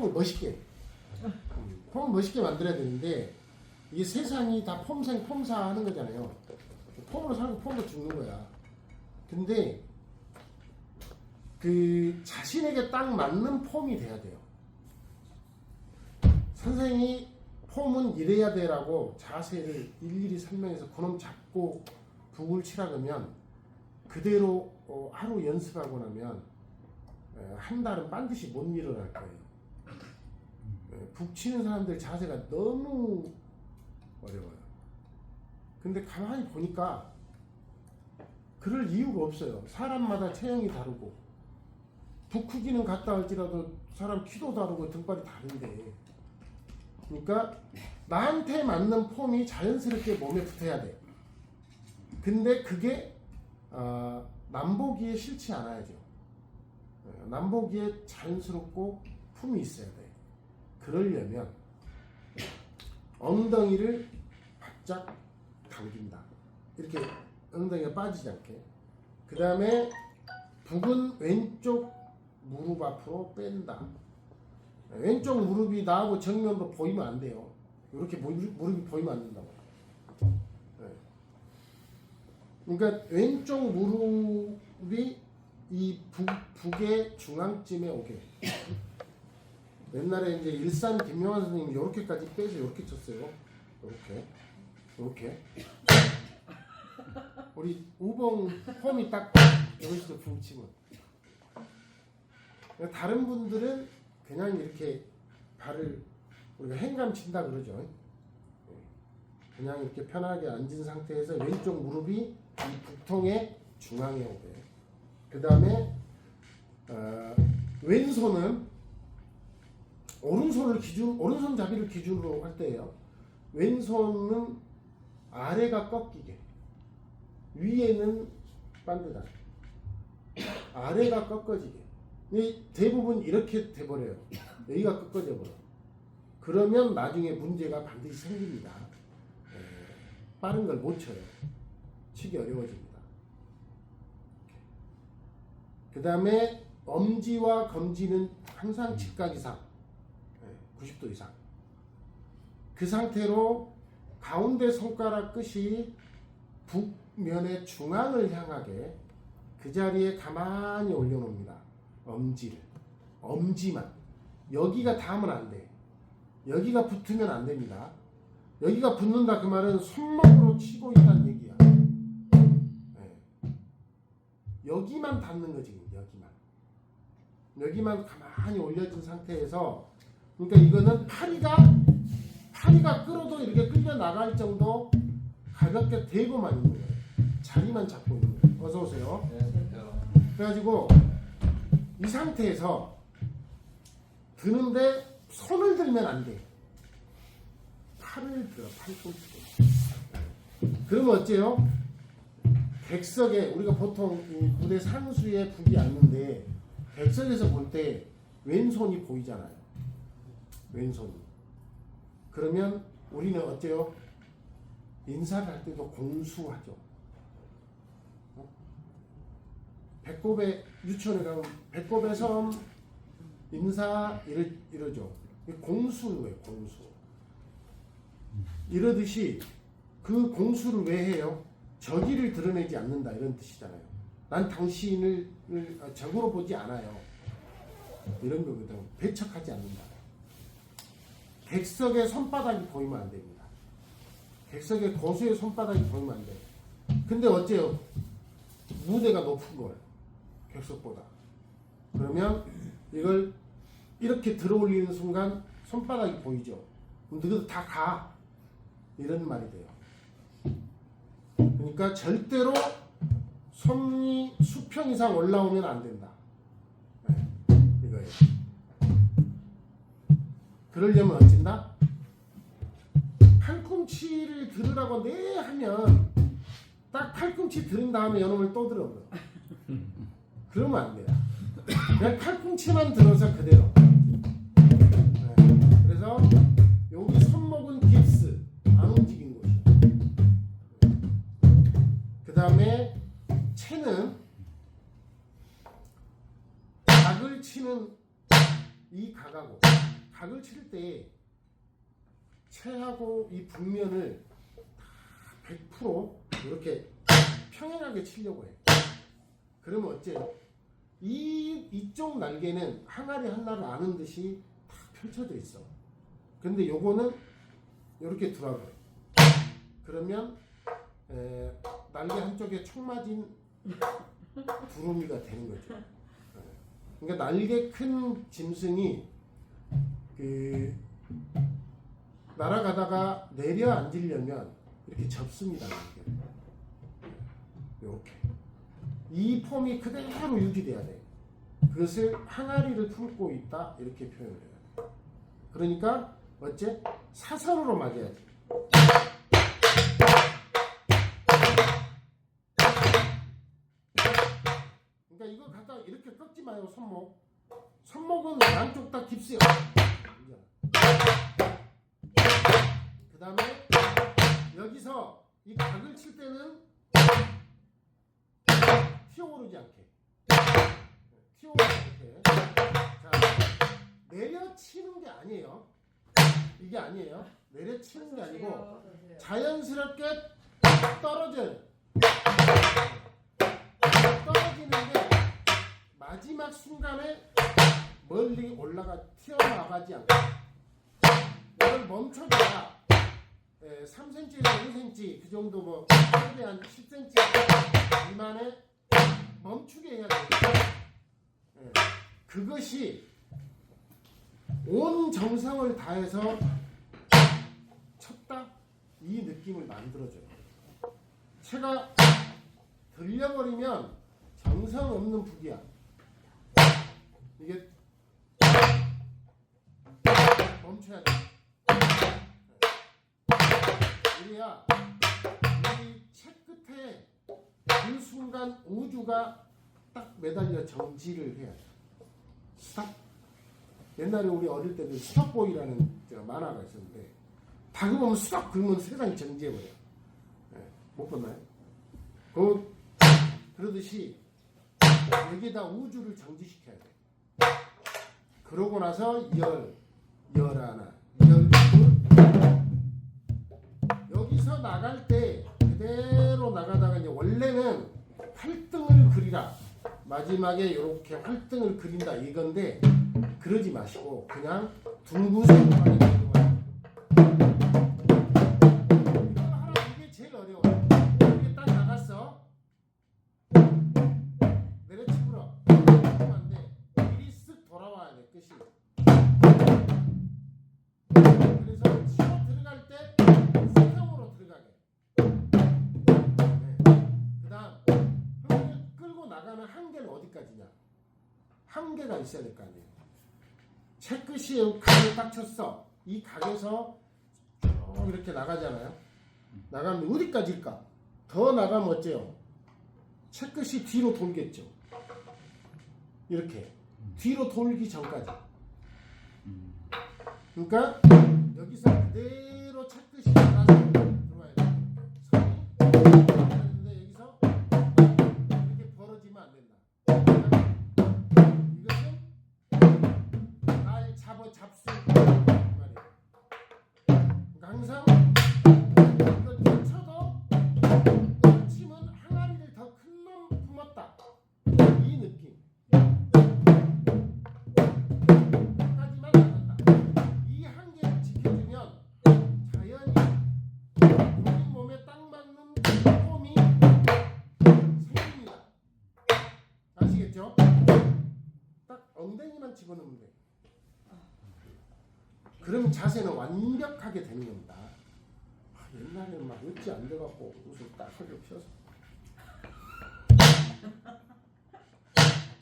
폼을 멋있게 음, 폼을 멋있게 만들어야 되는데 이게 세상이 다 폼생 폼사 하는 거잖아요. 폼으로 살고 폼으로 죽는 거야. 근데 그 자신에게 딱 맞는 폼이 돼야 돼요. 선생이 폼은 이래야 돼라고 자세를 일일이 설명해서 그놈 잡고 북을 치라 그러면 그대로 어, 하루 연습하고 나면 에, 한 달은 반드시 못 일어날 거예요. 에, 북 치는 사람들 자세가 너무 어려워요. 근데 가만히 보니까 그럴 이유가 없어요. 사람마다 체형이 다르고 북 크기는 같다 할지라도 사람 키도 다르고 등발이 다른데 그러니까 나한테 맞는 폼이 자연스럽게 몸에 붙어야 돼. 근데 그게 어, 남보기에 싫지 않아야죠. 어, 남보기에 자연스럽고 품이 있어야 돼. 그러려면 엉덩이를 바짝 당긴다. 이렇게 엉덩이가 빠지지 않게. 그 다음에 북은 왼쪽 무릎 앞으로 뺀다. 왼쪽 무릎이 나하고 정면으로 보이면 안 돼요. 이렇게 무릎, 무릎이 보이면 안 된다고. 네. 그러니까 왼쪽 무릎이 이 북, 북의 중앙쯤에 오게. 옛날에 이제 일산 김용환 선생님이 이렇게까지 빼서 이렇게 쳤어요. 이렇게, 이렇게. 우리 우봉 폼이 딱 여기서 붕치고. 다른 분들은 그냥 이렇게 발을 우리가 행감 친다 그러죠. 예. 그냥 이렇게 편하게 앉은 상태에서 왼쪽 무릎이 이 북통의 중앙에 오게. 그 다음에 어, 왼손은 오른손을 기준 오른손 잡이를 기준으로 할 때예요. 왼손은 아래가 꺾이게, 위에는 반듯하게, 아래가 꺾어지게. 이 대부분 이렇게 돼버려요. 여기가 꺾어져 버려. 그러면 나중에 문제가 반드시 생깁니다. 에, 빠른 걸 못 쳐요. 치기 어려워집니다. 그 다음에 엄지와 검지는 항상 직각 이상, 에, 90도 이상. 그 상태로 가운데 손가락 끝이 북면의 중앙을 향하게 그 자리에 가만히 올려놓습니다. 엄지를 엄지만 여기가 닿으면 안 돼. 여기가 붙으면 안 됩니다. 여기가 붙는다 그 말은 손목으로 치고 있다는 얘기야. 네. 여기만 닿는 거지 여기만. 여기만 가만히 올려진 상태에서 그러니까 이거는 파리가 파리가 끌어도 이렇게 끌려 나갈 정도 가볍게 대고만 있는 거예요. 자리만 잡고 있는 거예요. 어서 오세요. 그래가지고 이 상태에서 드는데 손을 들면 안 돼. 팔을 들어, 팔꿈치로. 그러면 어째요? 객석에 우리가 보통 이 무대 상수에 북이 앉는데 객석에서 볼 때 왼손이 보이잖아요. 왼손이. 그러면 우리는 어째요? 인사를 할 때도 공수하죠. 배꼽에 유치원에 가면 배꼽에 섬 인사 이러, 이러죠. 공수는 거예요. 공수. 이러듯이 그 공수를 왜 해요? 저기를 드러내지 않는다 이런 뜻이잖아요. 난 당신을 적으로 보지 않아요. 이런 거거든. 배척하지 않는다. 객석의 손바닥이 보이면 안 됩니다. 객석의 고수의 손바닥이 보이면 안 돼요. 근데 어째요? 무대가 높은 거예요. 객석보다. 그러면 이걸 이렇게 들어 올리는 순간 손바닥이 보이죠. 너희들 다 가. 이런 말이 돼요. 그러니까 절대로 손이 수평 이상 올라오면 안 된다. 그러려면 어쩐다? 팔꿈치를 들으라고 네 하면 딱 팔꿈치 들은 다음에 여놈을 또 들어. 그러면 안 돼요. 그냥 팔꿈치만 들어서 그대로. 네, 그래서 여기 손목은 깁스 안 움직이는 곳이. 그 다음에 각을 칠때 채하고 이 북면을 다100% 이렇게 평행하게 치려고 해. 그러면 어째요? 이 이쪽 날개는 항아리 하나를 아는 듯이 다 펼쳐져 있어. 근데 요거는 이렇게 들어가요. 그러면 에, 날개 한쪽에 총 맞은 두루미가 되는 거죠. 예. 그러니까 날개 큰 짐승이 그 날아가다가 내려 앉으려면 이렇게 접습니다. 이렇게 이 폼이 그대로 유지돼야 돼. 그것을 항아리를 품고 있다 이렇게 표현을 해요. 그러니까 어째 사선으로 맞아야지. 그러니까 이거 갖다 이렇게 꺾지 마요 손목. 손목은 양쪽 다 깁스요. 그 다음에 여기서 이 각을 칠 때는 튀어오르지 않게. 튀어오르지 않게. 자 내려치는 게 아니에요. 이게 아니에요. 내려치는 게 아니고 자연스럽게 떨어져요. 떨어지는데 마지막 순간에 멀리 올라가 튀어나가지 않고 이걸 멈춰줘야 예, 3cm에서 5cm 그 정도 뭐 최대한 10cm 미만에 멈추게 해야 돼요. 예, 그것이 온 정성을 다해서 쳤다 이 느낌을 만들어줘요. 채가 들려버리면 정성 없는 북이야. 이게 멈춰야 돼. 이래야 이채 끝에 그 순간 우주가 딱 매달려 정지를 해야 돼. 스탑. 옛날에 우리 어릴 때는 스톱보이라는 저 만화가 있었는데 다그 보면 스톱 그러면 세상이 정지해버려. 예, 못 봤나요? 그, 그러듯이 여기다 우주를 정지시켜야 돼. 그러고 나서 열, 열 하나, 여기서 나갈 때 그대로 나가다가 이제 원래는 활등을 그리라. 마지막에 이렇게 활등을 그린다 이건데 그러지 마시고 그냥 둥근색으로 그리는 거예요. 이게 제일 어려워. 이게 딱 나갔어. 내려치불어. 그러면 안 돼. 미리 쓱 돌아와야 돼 끝이. 한계가 있어야 될 거 아니에요. 채 끝이 각을 딱 쳤어. 이 각에서 쭉 이렇게 나가잖아요. 나가면 어디까지일까? 더 나가면 어째요? 채 끝이 뒤로 돌겠죠. 이렇게 뒤로 돌기 전까지. 그러니까 여기서 그대로 채 끝이 나가서 그러니까 항상 돼갖고 옷을 딱 허리를 펴서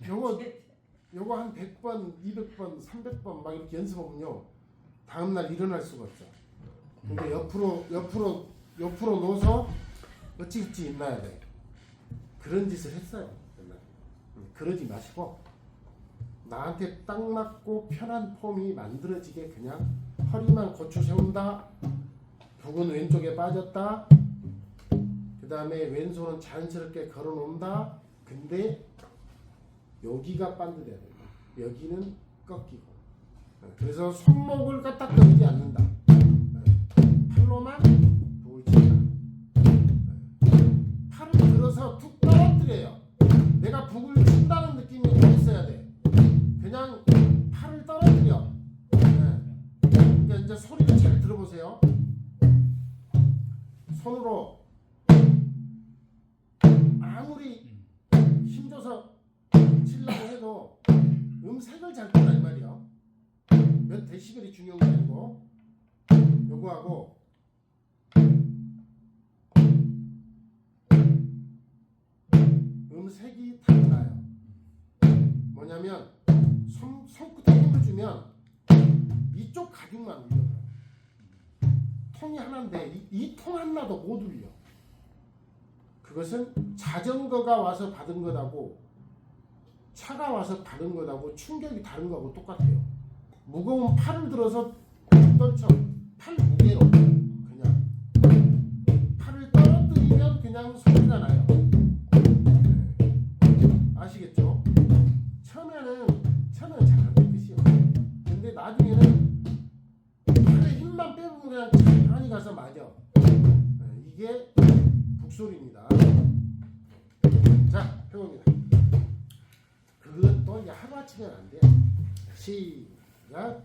요거 요거 한 100번, 200번, 300번 막 이렇게 연습하면요 다음 날 일어날 수가 없죠. 근데 옆으로 옆으로 옆으로 놓아서 어찌어찌 있나야 돼. 그런 짓을 했어요. 옛날에. 음, 그러지 마시고 나한테 딱 맞고 편한 폼이 만들어지게 그냥 허리만 고추 세운다. 북은 왼쪽에 빠졌다. 그 다음에 왼손은 자연스럽게 걸어 놓는다. 근데 여기가 반듯해야 돼요. 여기는 꺾이고 그래서 손목을 까딱거리지 않는다. 네. 팔로만 친다. 네. 팔을 들어서 툭 떨어뜨려요. 내가 북을 친다는 느낌이 있어야 돼. 그냥 팔을 떨어뜨려. 네. 그러니까 이제 소리를 잘 들어보세요. 손으로 데시벨이 중요한 게 아니고 요거하고 음색이 달라요. 뭐냐면 손, 손끝에 힘을 주면 이쪽 가죽만 울려. 통이 하나인데 이통 하나도 못 울려. 그것은 자전거가 와서 받은 것하고 차가 와서 받은 것하고 충격이 다른 거하고 똑같아요. 무거운 팔을 들어서 떨쳐 팔 무게로 그냥 팔을 떨어뜨리면 그냥 소리가 나요. 네. 아시겠죠? 처음에는 처음에는 잘안 듣듯이요. 근데 나중에는 팔에 힘만 빼면 그냥 가만히 가서 맞아. 네, 이게 북소리입니다. 자, 해봅니다. 그것도 이제 하루아침에 안 돼. 시작. 하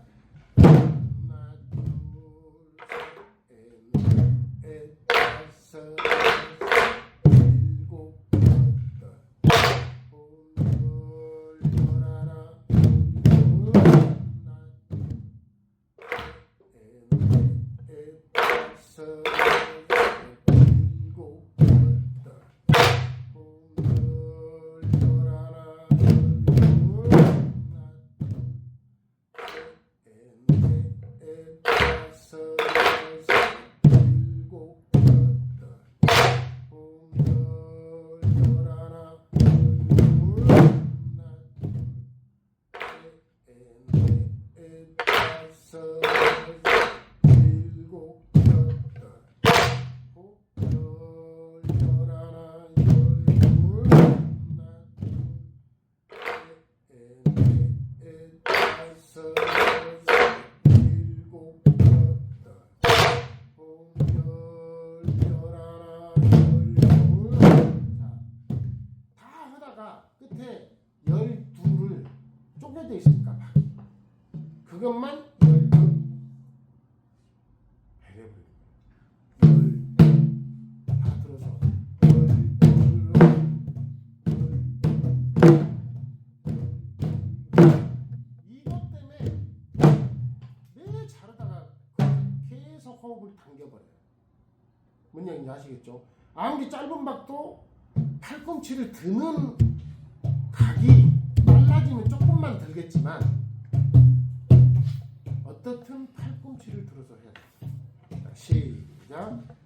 쪼개져 있으니까 막 그것만 계속 호흡을 당겨버려요. 뭔 얘기인지 아시겠죠? 아무리 짧은 박도 팔꿈치를 드는 각이 빨라지면 조금 만 들겠지만 어떻든 팔꿈치를 들어서 해야 돼. 자, 시작.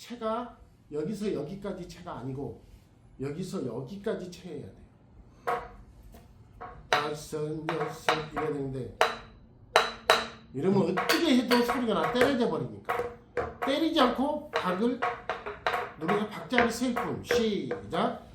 체가 여기서 여기까지 체가 아니고 여기서 여기까지 체해야 돼요. 다섯, 여섯 이래야 되는데 이러면 어떻게 해도 소리가 나 때려져 버리니까. 때리지 않고 박을 누르서 박자를 세일 뿐. 시작.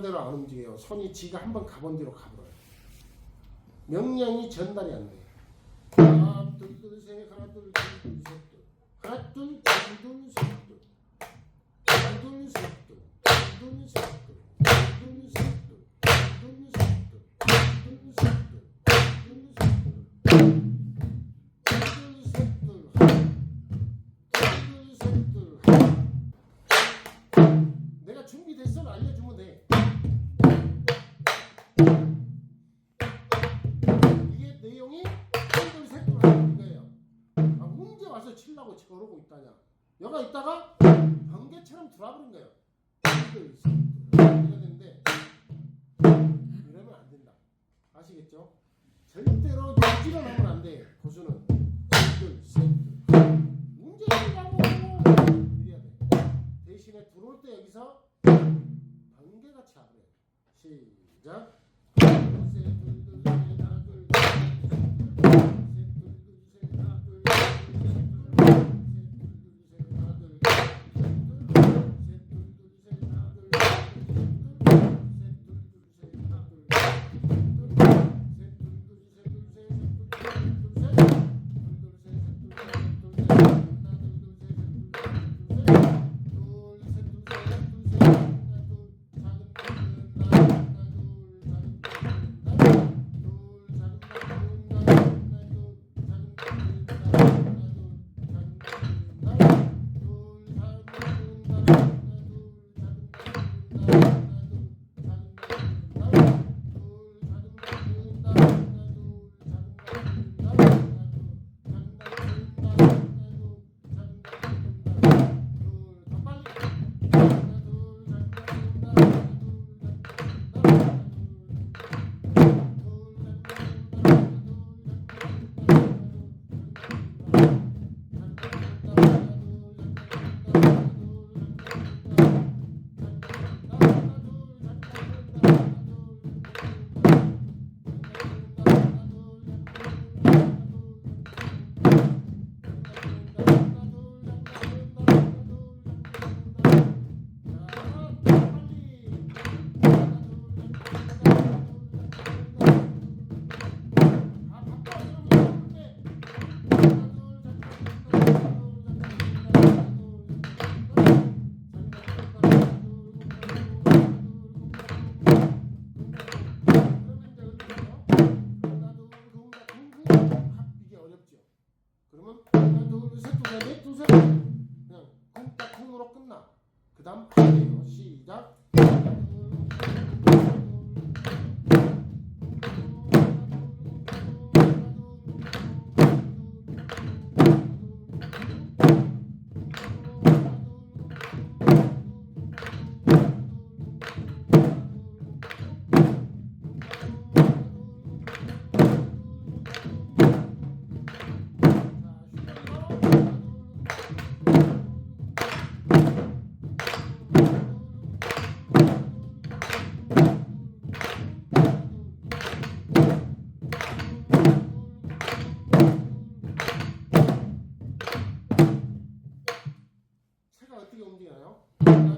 마음대로 안 움직여요. 손이 지가 한번 가본 대로 가버려요. 명령이 전달이 안 돼요. 하나 둘 둘셋 하나 둘둘셋 하나 둘둘셋둘둘셋둘둘셋둘 있다냐? 여가 있다가 번개처럼 들어버린 거예요. 그러면 안 된다. 아시겠죠? 그냥 쿵딱쿵으로 끝나. 그 다음 움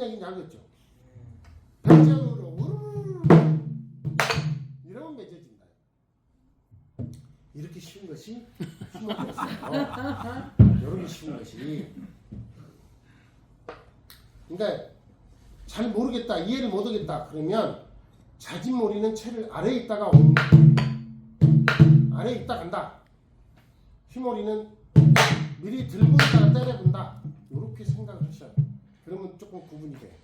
뭔 얘기인지 알겠죠? 백전으로 우르르 이러면 맺어진다. 이렇게 쉬운 것이 힘없어요. 이렇게 쉬운 것이. 그러니까 잘 모르겠다, 이해를 못하겠다 그러면 자진몰이는 채를 아래에 있다가 온 아래에 있다 간다. 휘몰이는 미리 들고 있다가 때려본다. 이렇게 생각을 하셔야 돼요. 그러면 조금 구분이 돼요.